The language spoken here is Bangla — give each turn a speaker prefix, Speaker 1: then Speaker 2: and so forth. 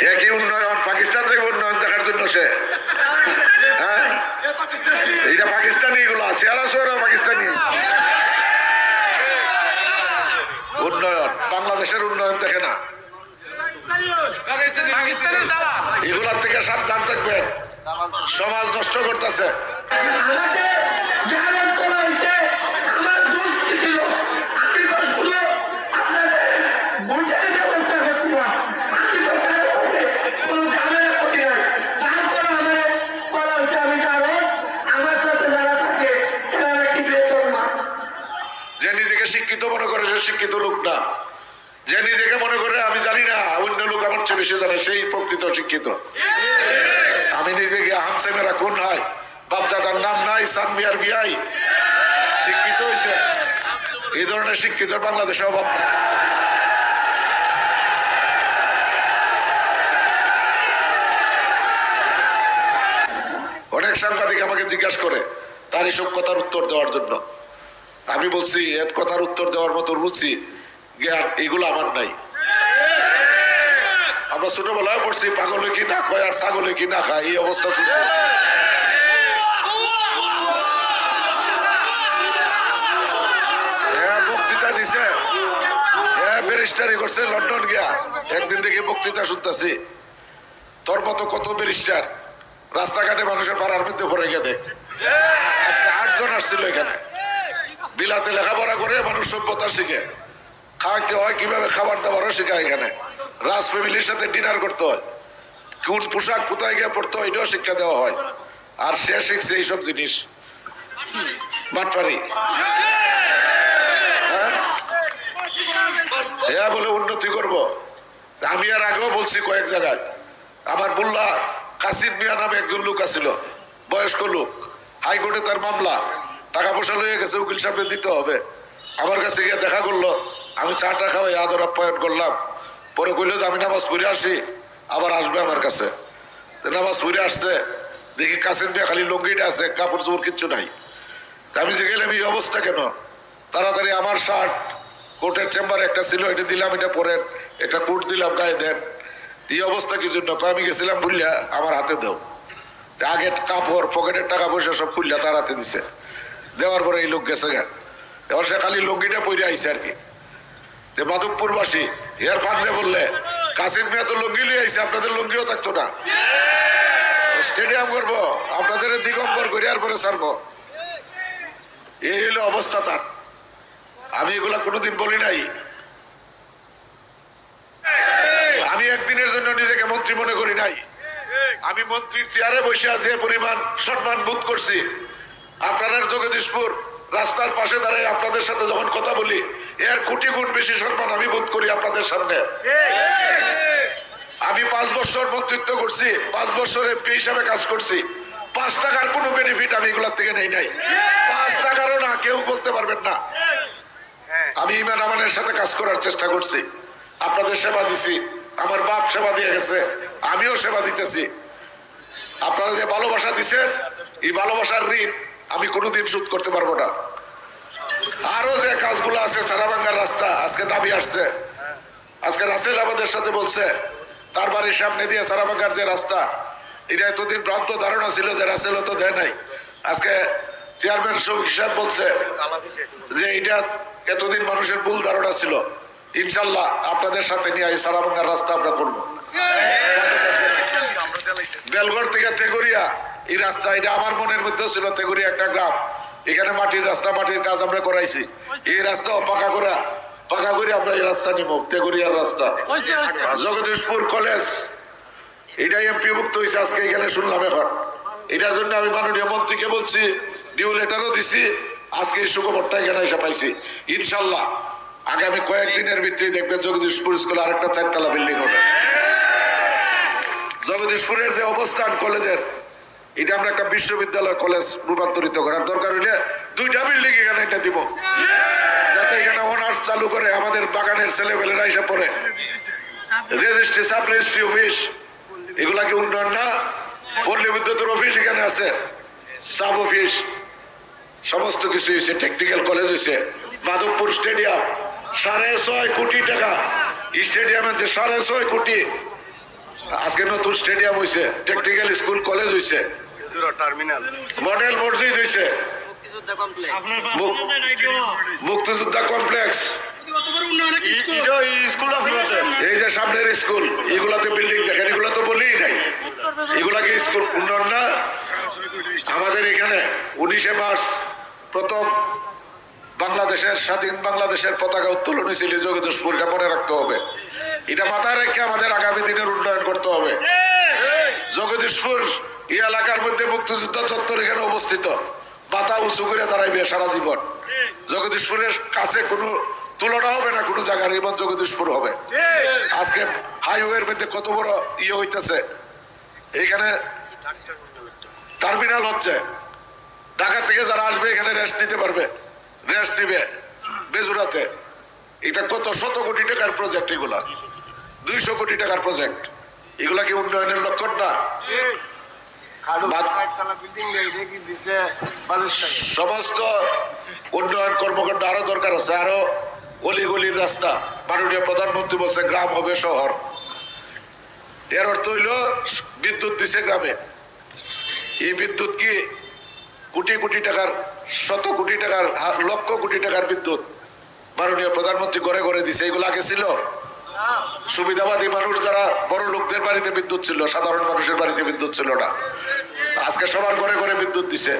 Speaker 1: একই উন্নয়ন? পাকিস্তান থেকে উন্নয়ন দেখার জন্য সে। হ্যাঁ? এইটা পাকিস্তানি এগুলো, সিয়ারা সোয়ারা পাকিস্তানি। উন্নয়ন, বাংলাদেশের উন্নয়ন দেখে না। এগুলার থেকে সাবধান থাকবেন। সমাজ নষ্ট করতেছে। শিক্ষিত মনে করে, সে শিক্ষিত লোক না। যে নিজেকে মনে করে, আমি জানি না, অন্য লোক আমার চেয়ে বেশি জানে, সেই প্রকৃত শিক্ষিত। আমি নিজেকে হামসে মেরা কোন হয় বাপদাদার নাম নাই, সানমিয়ার বিয়াই। শিক্ষিত হয়েছে। এই ধরনের শিক্ষিত বাংলাদেশে অভাব না অনেক সাংবাদিক আমাকে জিজ্ঞাসা করে, তার এসব কথার উত্তর দেওয়ার জন্য। আমি বলছি, এর কথার উত্তর দেওয়ার মতো রুচি, জ্ঞান, এগুলো আমার নাই। আমরা ছোটবেলায় পড়ছি, পাগলে কি না কয় আর ছাগলে কি না খায়, এই অবস্থা বক্তৃতা দিছে। হ্যাঁ করছে লন্ডন গিয়া। একদিন বক্তৃতা শুনতেছি। তোর মতো কত রাস্তাঘাটে মানুষের পাড়ার মধ্যে পড়ে গিয়ে দেখ। আজকে আটজন আসছিল এখানে। বিলাতে লেখাপড়া করে মানুষ সভ্যতা শিখে। খাওয়াইতে হয়, কীভাবে খাবার দাবারও শেখায় এখানে। রাজ ফ্যামিলির সাথে ডিনার করতে হয়। কোন পোশাক কোথায় গিয়ে পড়তে হয়, এটাও শিক্ষা দেওয়া হয়। আর সে শিখছে এইসব জিনিস। বাটপারি হ্যাঁ? বলে উন্নতি করব। আমি আর আগেও বলছি কয়েক জায়গায়। আমার বুল্লা কাসিদ মিয়া নামে একজন লোক আছিল, বয়স্ক লোক। হাইকোর্টে তার মামলা। টাকা পয়সা লয়ে গেছে, উকিল সাহেব দিতে হবে। আমার কাছে গিয়ে দেখা করল, আমি চাটা খাওয়াই, আদর আপ্যায়ন করলাম। পরে কইলো যে আমি নামাজ পড়ে আসি, আবার আসবে আমার কাছে। নামাজ পড়ে আসছে, দেখি কাসিদ মিয়া খালি লঙ্গিটা আছে, কাপড় চোপড় কিচ্ছু নাই। আমি যে গেলাম, এই অবস্থা কেন? তাড়াতাড়ি আমার শার্ট কোর্টের চেম্বারে একটা ছিল, এটা দিলাম, এটা পরেন একটা কোট দিলাম, গায়ে দেন। এই অবস্থা কি জন্য? আমি গেছিলাম খুললা আমার হাতে দাও। তা আগে কাপড়, পকেটের টাকা পয়সা সব খুললা তার হাতে দিছে। দেওয়ার পরে এই লোক গেছে গা। এবার সে খালি লুঙ্গিটা পরে আইছে আর কি। যে মাধবপুরবাসী এর ফাঁদে বললে, কাসিম মিয়া তো লুঙ্গি লিয়ে আইছে, আপনাদের লুঙ্গিও থাকতো না। স্টেডিয়াম করব, আপনাদের দিগম্বর করিয়ার পরে ছাড়বো। এই হলো অবস্থা তার। আমি এগুলা কোনোদিন বলি নাই। আমি একদিনের জন্য নিজেকে মন্ত্রী মনে করি নাই। আমি মন্ত্রীর চেয়ারে বসে যে পরিমাণ সম্মান বোধ করছি আপনার জগদীশপুর রাস্তার পাশে দাঁড়ায় আপনাদের সাথে যখন কথা বলি, এর কোটি গুণ বেশি সম্মান আমি বোধ করি আপনাদের সামনে। আমি পাঁচ বছর মন্ত্রিত্ব করছি, পাঁচ বছর এমপি হিসাবে কাজ করছি। পাঁচ টাকার কোনো বেনিফিট আমি এগুলোর থেকে নেই নাই। পাঁচ টাকারও না, কেউ বলতে পারবেন না। আমি ইমান আমানের সাথে কাজ করার চেষ্টা করছি। আপনাদের সেবা দিছি, আমার বাপ সেবা দিয়ে গেছে, আমিও সেবা দিতেছি। আপনারা যে ভালোবাসা দিছেন, এই ভালোবাসার ঋণ আমি কোনোদিন শোধ করতে পারব না। আরও যে কাজগুলো আছে চারাবাঙ্গার রাস্তা আজকে দাবি আসছে। আজকে রাসেল আমাদের সাথে বলছে তার বাড়ির সামনে দিয়ে চারাবাঙ্গার যে রাস্তা এটা এতদিন ভ্রান্ত ধারণা ছিল যে রাসেলও তো দেয় নাই। আজকে চেয়ারম্যান শফিক সাহেব বলছে যে এটা এতদিন মানুষের ভুল ধারণা ছিল। ইনশাল্লাহ আপনাদের সাথে নিয়ে এই সারাবাঙ্গার রাস্তা আমরা করব। বেলগড় থেকে তেগুরিয়া এই রাস্তা এটা আমার মনের মধ্যে ছিল তেগুরিয়া একটা গ্রাম। এখানে মাটির রাস্তা মাটির কাজ আমরা করাইছি। এই রাস্তা পাকা করা পাকা করে আমরা এই রাস্তা নিব তেগুরিয়ার রাস্তা। জগদীশপুর কলেজ। এটাই এমপি মুক্ত হয়েছে আজকে এখানে শুনলাম এখন। এটার জন্য আমি মাননীয় মন্ত্রীকে বলছি নিউ লেটারও দিছি। আজকে এই সুখবরটা এখানে এসে পাইছি। ইনশাল্লাহ আগামী কয়েকদিনের ভিতরেই দেখবেন জগদীশপুর স্কুলে আরেকটা চারতলা বিল্ডিং হবে। জগদীশপুরের যে অবস্থান কলেজের এটা আমরা একটা বিশ্ববিদ্যালয় কলেজ রূপান্তরিত করার দরকার হইলে দুইটা বিল্ডিং এখানে এটা দিব। যাতে এখানে অনার্স চালু করে আমাদের বাগানের ছেলেমেয়েরা এসে পড়ে। রেজিস্ট্রি সাব রেজিস্ট্রি অফিস এগুলা কি উন্নয়ন না? পল্লী বিদ্যুতের অফিস এখানে আছে। সাব অফিস সমস্ত কিছু হয়েছে টেকনিক্যাল কলেজ হয়েছে মাধবপুর স্টেডিয়াম সাড়ে ছয় কোটি টাকা। স্টেডিয়ামে যে সাড়ে ছয় কোটি। আজকে নতুন স্টেডিয়াম হয়েছে টেকনিক্যাল স্কুল কলেজ হয়েছে
Speaker 2: টার্মিনাল
Speaker 1: মডেল মসজিদ হয়েছে
Speaker 3: মুক্তিযোদ্ধা কমপ্লেক্স
Speaker 1: এই যে সামনের স্কুল এগুলাতে বিল্ডিং দেখেন এগুলো তো বলেই নাই। এগুলা কি স্কুল উন্নয়ন না? আমাদের এখানে উনিশে মার্চ প্রথম বাংলাদেশের স্বাধীন বাংলাদেশের পতাকা উত্তোলন হয়েছিল জগদীশপুর এটা মনে রাখতে হবে। এটা মাথায় রেখে আমাদের আগামী দিনের উন্নয়ন করতে হবে। জগদীশপুর এই এলাকার মধ্যে মুক্তিযুদ্ধ চত্বর এখানে অবস্থিত। মাথা উঁচু করে দাঁড়াইবে সারা জীবন। জগদীশপুরের কাছে কোনো তুলনা হবে না, কোনো জায়গার এবং জগদীশপুর হবে। আজকে হাইওয়ের মধ্যে কত বড় ইয়ে হইতেছে। এখানে টার্মিনাল হচ্ছে। ঢাকা থেকে যারা আসবে, এখানে রেস্ট নিতে পারবে। রেস্ট নিবে বেজুরাতে এটা কত শত কোটি টাকার প্রজেক্ট এগুলা? দুইশো কোটি টাকার প্রজেক্ট এগুলা কি উন্নয়নের লক্ষণ না? সমস্ত উন্নয়ন কর্মকাণ্ড আরও দরকার আছে আরও অলি গলির রাস্তা। মাননীয় প্রধানমন্ত্রী বলছে গ্রাম হবে শহর। এর অর্থ হইল বিদ্যুৎ দিছে গ্রামে। এই বিদ্যুৎ কি কোটি কোটি টাকার শত কোটি টাকার লক্ষ কোটি টাকার বিদ্যুৎ? মাননীয় প্রধানমন্ত্রী ঘরে ঘরে দিছে এগুলো আগে ছিল। সুবিধাবাদী মানুষ যারা বড় লোকদের বাড়িতে বিদ্যুৎ ছিল সাধারণ মানুষের বাড়িতে বিদ্যুৎ ছিল না। আজকে সবার ঘরে ঘরে বিদ্যুৎ দিছে।